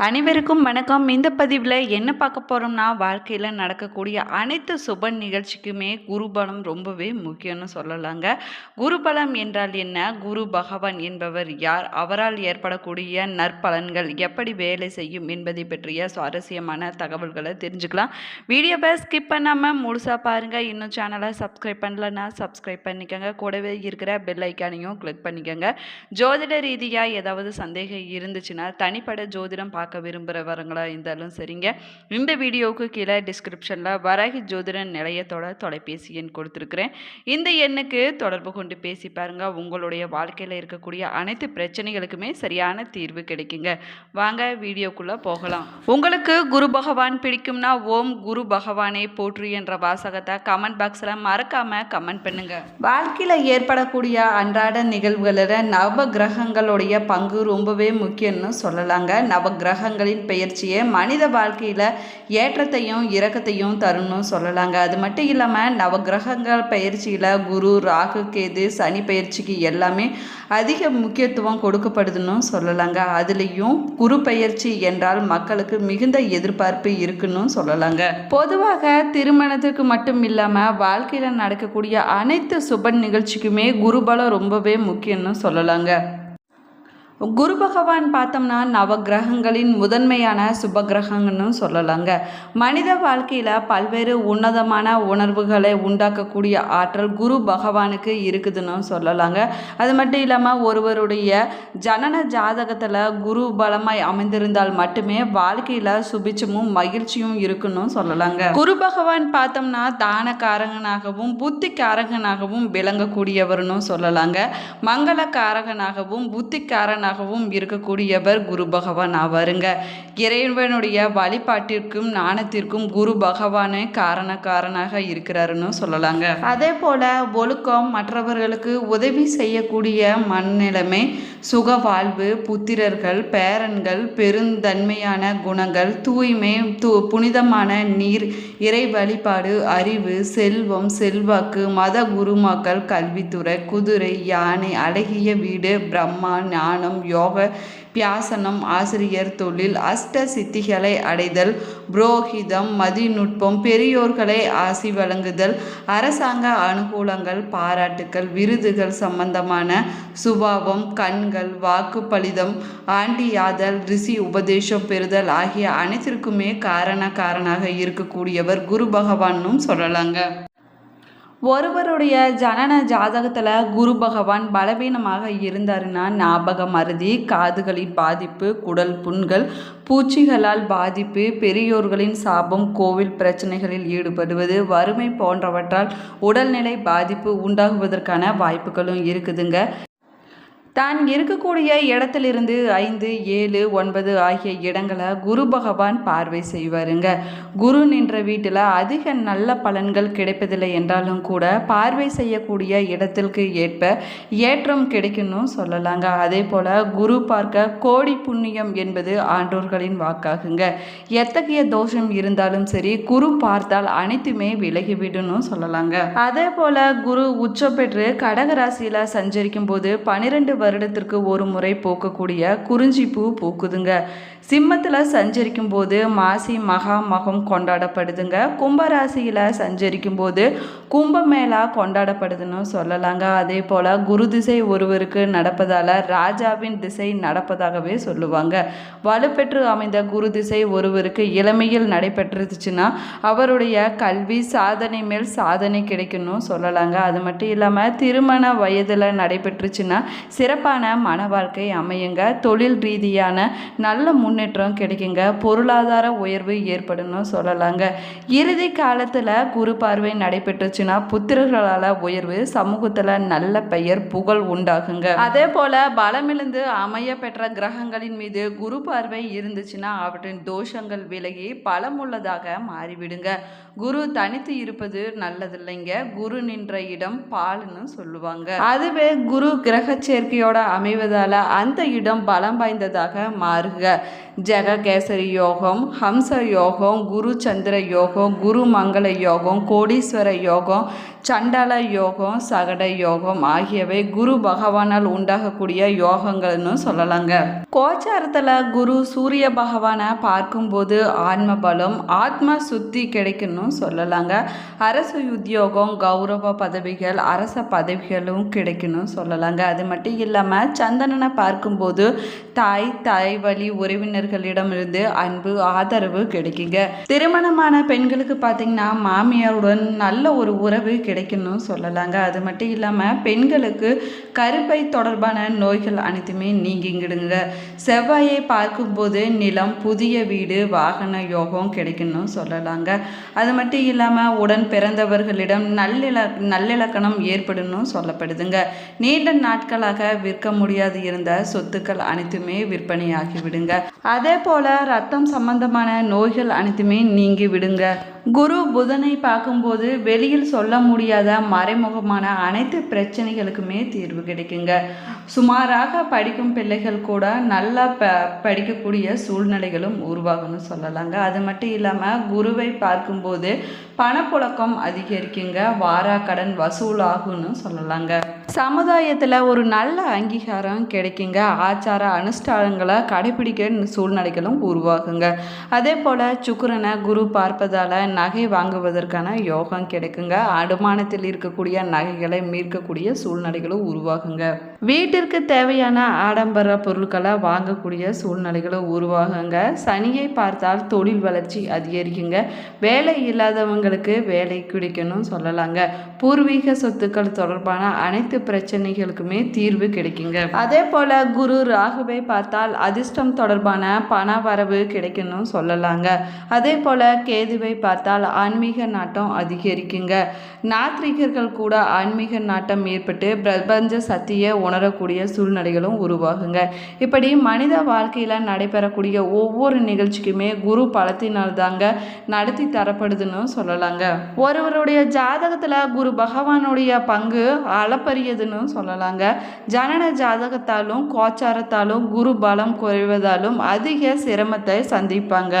அனைவருக்கும் வணக்கம். இந்த பதிவில் என்ன பார்க்க போகிறோம்னா வாழ்க்கையில் நடக்கக்கூடிய அனைத்து சுப நிகழ்ச்சிக்குமே குருபலம் ரொம்பவே முக்கியம்னு சொல்லலாங்க. குருபலம் என்றால் என்ன? குரு பகவான் என்பவர் யார்? அவரால் ஏற்படக்கூடிய நற்பலன்கள் எப்படி வேலை செய்யும் என்பதை பற்றிய சுவாரஸ்யமான தகவல்களை தெரிஞ்சுக்கலாம். வீடியோவை ஸ்கிப் பண்ணாமல் முழுசாக பாருங்கள் இன்னும் சேனலை சப்ஸ்கிரைப் பண்ணலன்னா சப்ஸ்கிரைப் பண்ணிக்கோங்க. கூடவே இருக்கிற பெல் ஐக்கானையும் கிளிக் பண்ணிக்கோங்க. ஜோதிட ரீதியாக ஏதாவது சந்தேகம் இருந்துச்சுன்னா தனிப்பட ஜோதிடம் பார்க்க விரும்புகிறவங்களா இருந்தாலும் சரிங்க. இந்த வீடியோவுக்கு கீழே டிஸ்கிரிப்ஷனில் வராகி ஜோதிடன் நிலையத்தோட தொலைபேசி எண் கொடுத்துருக்குறேன். இந்த எண்ணுக்கு தொடர்பு கொண்டு பேசி பாருங்க. உங்களுடைய வாழ்க்கையில் இருக்கக்கூடிய அனைத்து பிரச்சனைகளுக்குமே சரியான தீர்வு கிடைக்குங்க. வாங்க வீடியோக்குள்ளே போகலாம். உங்களுக்கு குரு பகவான் பிடிக்கும்னா ஓம் குரு பகவானே போற்று என்ற வாசகத்தை கமெண்ட் பாக்ஸில் மறக்காமல் கமெண்ட் பண்ணுங்க. வாழ்க்கையில் ஏற்படக்கூடிய அன்றாட நிகழ்வுகளில் நவ கிரகங்களுடைய பங்கு ரொம்பவே முக்கியம்னு சொல்லலாங்க. நவ கிரகங்களின் பெயர்ச்சியை மனித வாழ்க்கையில் ஏற்றத்தையும் இறக்கத்தையும் தரும்னு சொல்லலாங்க. அது மட்டும் இல்லாமல் நவ கிரகங்கள் பயிற்சியில் குரு ராகு கேது சனி பயிற்சிக்கு எல்லாமே அதிக முக்கியத்துவம் கொடுக்கப்படுதுன்னு சொல்லலாங்க. அதுலேயும் குரு பயிற்சி என்றால் மக்களுக்கு மிகுந்த எதிர்பார்ப்பு இருக்குன்னு சொல்லலாங்க. பொதுவாக திருமணத்துக்கு மட்டும் இல்லாமல் வாழ்க்கையில் நடக்கக்கூடிய அனைத்து சுப நிகழ்ச்சிக்குமே குருபலம் ரொம்பவே முக்கியம்னு சொல்லலாங்க. குரு பகவான் பார்த்தோம்னா நவகிரகங்களின் முதன்மையான சுபகிரகங்கன்னு சொல்லலாங்க. மனித வாழ்க்கையில் பல்வேறு உன்னதமான உணர்வுகளை உண்டாக்கக்கூடிய ஆற்றல் குரு பகவானுக்கு இருக்குதுன்னு சொல்லலாங்க. அது மட்டும் இல்லாமல் ஒருவருடைய ஜனன ஜாதகத்தில் குரு பலமாய் அமைந்திருந்தால் மட்டுமே வாழ்க்கையில் சுபிச்சமும் மகிழ்ச்சியும் இருக்குன்னு சொல்லலாங்க. குரு பகவான் பார்த்தோம்னா தானக்காரகனாகவும் புத்திக்காரகனாகவும் விளங்கக்கூடியவர்னு சொல்லலாங்க. மங்களக்காரகனாகவும் புத்திக்காரனாகவும் இருக்கக்கூடியவர் குரு பகவான் ஆவாருங்க. இறைவனுடைய வழிபாட்டிற்கும் ஞானத்திற்கும் குரு பகவானே காரணக்காரனாக இருக்கிறாருன்னு சொல்லலாங்க. அதே போல ஒழுக்கம் மற்றவர்களுக்கு உதவி செய்யக்கூடிய மனநிலைமை சுக வாழ்வு புத்திரர்கள் பேரன்கள் பெருந்தன்மையான குணங்கள் தூய்மை து புனிதமான நீர் இறை வழிபாடு அறிவு செல்வம் செல்வாக்கு மத குருமாக்கள் கல்வித்துறை குதிரை யானை அழகிய வீடு பிரம்மா ஞானம் யோக பியாசனம் ஆசிரியர் தொழில் அஷ்ட சித்திகளை அடைதல் புரோகிதம் மதிநுட்பம் பெரியோர்களை ஆசி வழங்குதல் அரசாங்க அனுகூலங்கள் பாராட்டுக்கள் விருதுகள் சம்பந்தமான சுபாவம் கண்கள் வாக்குப்பளிதம் ஆண்டியாதல் ரிஷி உபதேசம் பெறுதல் ஆகிய அனைத்திற்குமே காரண காரணாக இருக்கக்கூடியவர் குரு பகவானும் சொல்லலாங்க. ஒருவருடைய ஜனன ஜாதகத்தில் குரு பகவான் பலவீனமாக இருந்தாருன்னா ஞாபக மருதி காதுகளின் பாதிப்பு குடல் புண்கள் பூச்சிகளால் பாதிப்பு பெரியோர்களின் சாபம் கோவில் பிரச்சனைகளில் ஈடுபடுவது வறுமை போன்றவற்றால் உடல்நிலை பாதிப்பு உண்டாகுவதற்கான வாய்ப்புகளும் இருக்குதுங்க. தான் இருக்கக்கூடிய இடத்திலிருந்து ஐந்து ஏழு ஒன்பது ஆகிய இடங்களை குரு பகவான் பார்வை செய்வாருங்க. குரு நின்ற வீட்டில் அதிக நல்ல பலன்கள் கிடைப்பதில்லை என்றாலும் கூட பார்வை செய்யக்கூடிய இடத்திற்கு ஏற்ப ஏற்றம் கிடைக்கணும் சொல்லலாங்க. அதே போல் குரு பார்க்க கோடி புண்ணியம் என்பது ஆண்டோர்களின் வாக்காகுங்க. எத்தகைய தோஷம் இருந்தாலும் சரி குரு பார்த்தால் அனைத்துமே விலகிவிடணும் சொல்லலாங்க. அதே போல் குரு உச்சம் பெற்று கடகராசியில் சஞ்சரிக்கும் போது பனிரெண்டு வருடத்திற்கு ஒரு முறை பூக்கக்கூடிய குறிஞ்சி பூ பூக்குதுங்க. சிம்மத்தில் சஞ்சரிக்கும் போது மாசி மகா மகம் கொண்டாடப்படுதுங்க. கும்பராசியில் சஞ்சரிக்கும் போது கும்பமேளா கொண்டாடப்படுதுன்னு சொல்லலாங்க. அதே போல் குரு திசை ஒருவருக்கு நடப்பதால் ராஜாவின் திசை நடப்பதாகவே சொல்லுவாங்க. வலுப்பெற்று அமைந்த குரு திசை ஒருவருக்கு இளமையில் நடைபெற்றுச்சுன்னா அவருடைய கல்வி சாதனை மேல் சாதனை கிடைக்கணும் சொல்லலாங்க. அது மட்டும் இல்லாமல் திருமண வயதில் நடைபெற்றுச்சுன்னா சிறப்பான மன வாழ்க்கை அமையுங்க. தொழில் ரீதியான நல்ல முன்னேற்றம் கிடைக்குங்க. பொருளாதார உயர்வு ஏற்படும்னு சொல்லலாங்க. இறுதி காலத்தில் குரு பார்வை நடைபெற்றுச்சுன்னா புத்திரர்களால் உயர்வு சமூகத்தில் நல்ல பெயர் புகழ் உண்டாகுங்க. அதே போல் பலமிழந்து அமைய பெற்ற கிரகங்களின் மீது குரு பார்வை இருந்துச்சுன்னா அவற்றின் தோஷங்கள் விலகி பலமுள்ளதாக மாறிவிடுங்க. குரு தனித்து இருப்பது நல்லதில்லைங்க. குரு நின்ற இடம் பால்னு சொல்லுவாங்க. அதுவே குரு கிரக சேர்க்கையோட அமைவதால அந்த இடம் பலம் வாய்ந்ததாக மாறுக. ஜெககேசரி யோகம் ஹம்ச யோகம் குரு சந்திர யோகம் குரு மங்கள யோகம் கோடீஸ்வர யோகம் சண்டால யோகம் சகட யோகம் ஆகியவை குரு பகவானால் உண்டாகக்கூடிய யோகங்கள்னு சொல்லலாங்க. கோச்சாரத்தில் குரு சூரிய பகவானை பார்க்கும்போது ஆன்ம பலம் ஆத்ம சுத்தி கிடைக்கணும் அப்படின்னும் சொல்லலாங்க. அரசு உத்தியோகம் கௌரவ பதவிகள் அரச பதவிகளும் கிடைக்கணும் சொல்லலாங்க. அது மட்டும் இல்லாமல் சந்தனனை பார்க்கும்போது தாய் தாய் வழி உறவினர்களிடமிருந்து அன்பு ஆதரவு கிடைக்குங்க. திருமணமான பெண்களுக்கு பார்த்தீங்கன்னா மாமியாருடன் நல்ல ஒரு உறவு கிடைக்கணும் சொல்லலாங்க. அது மட்டும் இல்லாமல் பெண்களுக்கு கருப்பை தொடர்பான நோய்கள் அனைத்துமே நீங்கிங்கிடுங்க செவ்வாயை பார்க்கும்போது நிலம் புதிய வீடு வாகன யோகம் கிடைக்கணும் சொல்லலாங்க. அது மட்டும் இல்லாமல் உடன் பிறந்தவர்களிடம் நல்லில நல்லிலக்கணம் ஏற்படணும் சொல்லப்படுதுங்க. நீண்ட நாட்களாக விற்க முடியாது இருந்த சொத்துக்கள் அனைத்துமே விற்பனையாகி விடுங்க அதே போல ரத்தம் சம்பந்தமான நோய்கள் அனைத்துமே நீங்கி விடுங்க குரு புதனை பார்க்கும்போது வெளியில் சொல்ல முடியாத மறைமுகமான அனைத்து பிரச்சனைகளுக்குமே தீர்வு கிடைக்குங்க. சுமாராக படிக்கும் பிள்ளைகள் கூட நல்லா ப படிக்கக்கூடிய சூழ்நிலைகளும் உருவாகும்னு சொல்லலாங்க. அது மட்டும் இல்லாமல் குருவை பார்க்கும்போது பணப்புழக்கம் அதிகரிக்குங்க. வாரா கடன் வசூலாகும்னு சொல்லலாங்க. சமுதாயத்தில் ஒரு நல்ல அங்கீகாரம் கிடைக்குங்க. ஆச்சார அனுஷ்டானங்களை கடைபிடிக்கிற சூழ்நிலைகளும் உருவாகுங்க. அதே போல் சுக்கரனை குரு பார்ப்பதால் நகை வாங்குவதற்கான யோகம் கிடைக்குங்க. அடுமானத்தில் இருக்கக்கூடிய நகைகளை மீட்கக்கூடிய சூழ்நிலைகளும் உருவாகுங்க. வீட்டிற்கு தேவையான ஆடம்பர பொருட்களை வாங்கக்கூடிய சூழ்நிலைகளும் உருவாகுங்க. சனியை பார்த்தால் தொழில் வளர்ச்சி அதிகரிக்குங்க. வேலை இல்லாதவங்களுக்கு வேலை கிடைக்கணும் சொல்லலாங்க. பூர்வீக சொத்துக்கள் தொடர்பான அனைத்து பிரச்சனைகளுக்குமே தீர்வு கிடைக்குங்க. அதே போல குரு ராகுவை பார்த்தால் அதிர்ஷ்டம் தொடர்பான பண வரவு கிடைக்கணும் சொல்லலாங்க. அதே போல கேதுவை பார்த்தால் ஆன்மீக நாட்டம் அதிகரிக்குங்க. நாத்திரிகர்கள் கூட ஆன்மீக நாட்டம் ஏற்பட்டு பிரபஞ்ச சக்தியை உணரக்கூடிய சூழ்நிலைகளும் உருவாகுங்க. இப்படி மனித வாழ்க்கையில் நடைபெறக்கூடிய ஒவ்வொரு நிகழ்ச்சிக்குமே குரு பலத்தினால் தாங்க நடத்தி தரப்படுதுன்னு சொல்லலாங்க. ஒருவருடைய ஜாதகத்தில் குரு பகவானுடைய பங்கு அளப்பரியதுன்னு சொல்லலாங்க. ஜனன ஜாதகத்தாலும் கோச்சாரத்தாலும் குரு பலம் குறைவதாலும் அதிக சிரமத்தை சந்திப்பாங்க.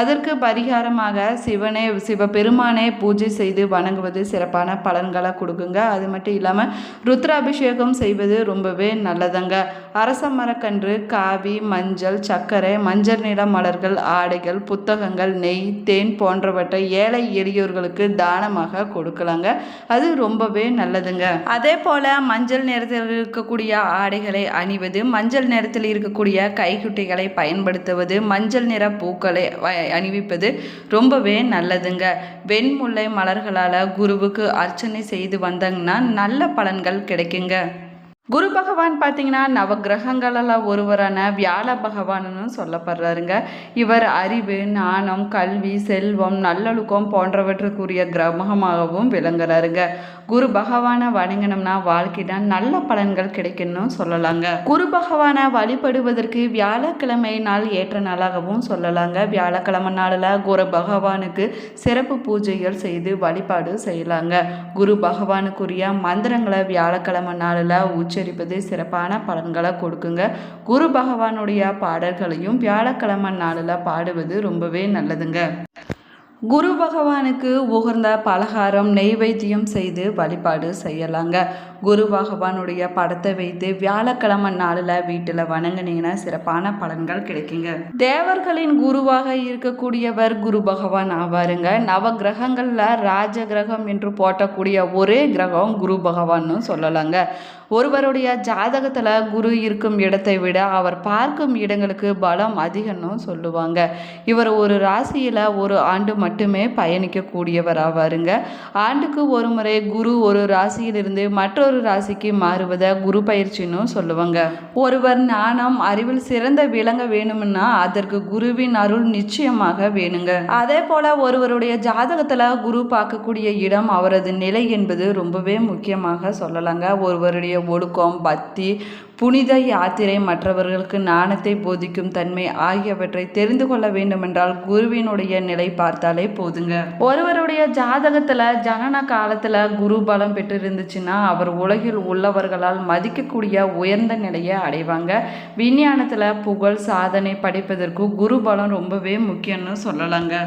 அதற்கு பரிகாரமாக சிவனே சிவபெருமானே பூஜை செய்து வணங்குவது சிறப்பான பலன்களை கொடுக்குங்க. அது மட்டும் இல்லாமல் ருத்ராபிஷேகம் செய்வது ரொம்பவே நல்லதுங்க. அரச மரக்கன்று காவி மஞ்சள் சர்க்கரை மஞ்சள் நிற மலர்கள் ஆடைகள் புத்தகங்கள் நெய் தேன் போன்றவற்றை ஏழை எளியோர்களுக்கு தானமாக கொடுக்கலாங்க. அது ரொம்பவே நல்லதுங்க. அதே போல மஞ்சள் நிறத்தில் இருக்கக்கூடிய ஆடைகளை அணிவது மஞ்சள் நிறத்தில் இருக்கக்கூடிய கைக்குட்டைகளை பயன்படுத்துவது மஞ்சள் நிற பூக்களை வ- அணிவிப்பது ரொம்பவே நல்லதுங்க. வெண்முல்லை மலர்களால் குருவுக்கு அர்ச்சனை செய்து வந்தாங்கன்னா நல்ல பலன்கள் கிடைக்குங்க. குரு பகவான் பார்த்தீங்கன்னா நவகிரகங்களில் ஒருவரான வியாழ பகவான்னு சொல்லப்படுறாருங்க. இவர் அறிவு ஞானம் கல்வி செல்வம் நல்லொழுக்கம் போன்றவற்றுக்குரிய கிரகமாகவும் விளங்குறாருங்க. குரு பகவானை வணங்கினோம்னா வாழ்க்கையில நல்ல பலன்கள் கிடைக்கும்னு சொல்லலாங்க. குரு பகவானை வழிபடுவதற்கு வியாழக்கிழமை நாள் ஏற்ற நாளாகவும் சொல்லலாங்க. வியாழக்கிழமை நாளில் குரு பகவானுக்கு சிறப்பு பூஜைகள் செய்து வழிபாடு செய்யலாங்க. குரு பகவானுக்குரிய மந்திரங்களை வியாழக்கிழமை நாளில் உச்ச உச்சரிப்பது சிறப்பான பலன்களை கொடுக்குங்க. குரு பகவானுடைய பாடல்களையும் வியாழக்கிழமை நாளில் பாடுவது ரொம்பவே நல்லதுங்க. குரு பகவானுக்கு உகந்த பலகாரம் நெய்வேத்தியம் செய்து வழிபாடு செய்யலாங்க. குரு பகவானுடைய படத்தை வைத்து வியாழக்கிழமை நாளில் வீட்டில் வணங்குனீங்கன்னா சிறப்பான பலன்கள் கிடைக்குங்க. தேவர்களின் குருவாக இருக்கக்கூடியவர் குரு பகவான் ஆவாருங்க. நவ கிரகங்களில் ராஜ கிரகம் என்று போட்டக்கூடிய ஒரே கிரகம் குரு பகவான்னு சொல்லலாங்க. ஒருவருடைய ஜாதகத்தில் குரு இருக்கும் இடத்தை விட அவர் பார்க்கும் இடங்களுக்கு பலம் அதிகம்னு சொல்லுவாங்க. இவர் ஒரு ராசியில் ஒரு ஆண்டு மட்டுமே பயணிக்கக்கூடியவர் ஆவாருங்க. ஆண்டுக்கு ஒரு முறை குரு ஒரு ராசியிலிருந்து மற்றொரு ராசிக்கு மாறுவதை குரு பயிற்சின்னு சொல்லுவாங்க. ஒருவர் ஞானம் அறிவில் சிறந்த விளங்க வேணும்னா அதற்கு குருவின் அருள் நிச்சயமாக வேணுங்க. அதே போல ஒருவருடைய ஜாதகத்தில் குரு பார்க்கக்கூடிய இடம் அவரது நிலை என்பது ரொம்பவே முக்கியமாக சொல்லலாங்க. ஒருவருடைய ஒழுக்கம் பக்தி புனித யாத்திரை மற்றவர்களுக்கு நாணத்தை போதிக்கும் தன்மை ஆகியவற்றை தெரிந்து கொள்ள வேண்டுமென்றால் குருவினுடைய நிலை பார்த்தாலே போதுங்க. ஒருவருடைய ஜாதகத்தில் ஜனன காலத்தில் குரு பலம் பெற்றிருந்துச்சுன்னா அவர் உலகில் உள்ளவர்களால் மதிக்கக்கூடிய உயர்ந்த நிலையை அடைவாங்க. விஞ்ஞானத்தில் புகழ் சாதனை படைப்பதற்கு குரு பலம் ரொம்பவே முக்கியம்னு சொல்லலாங்க.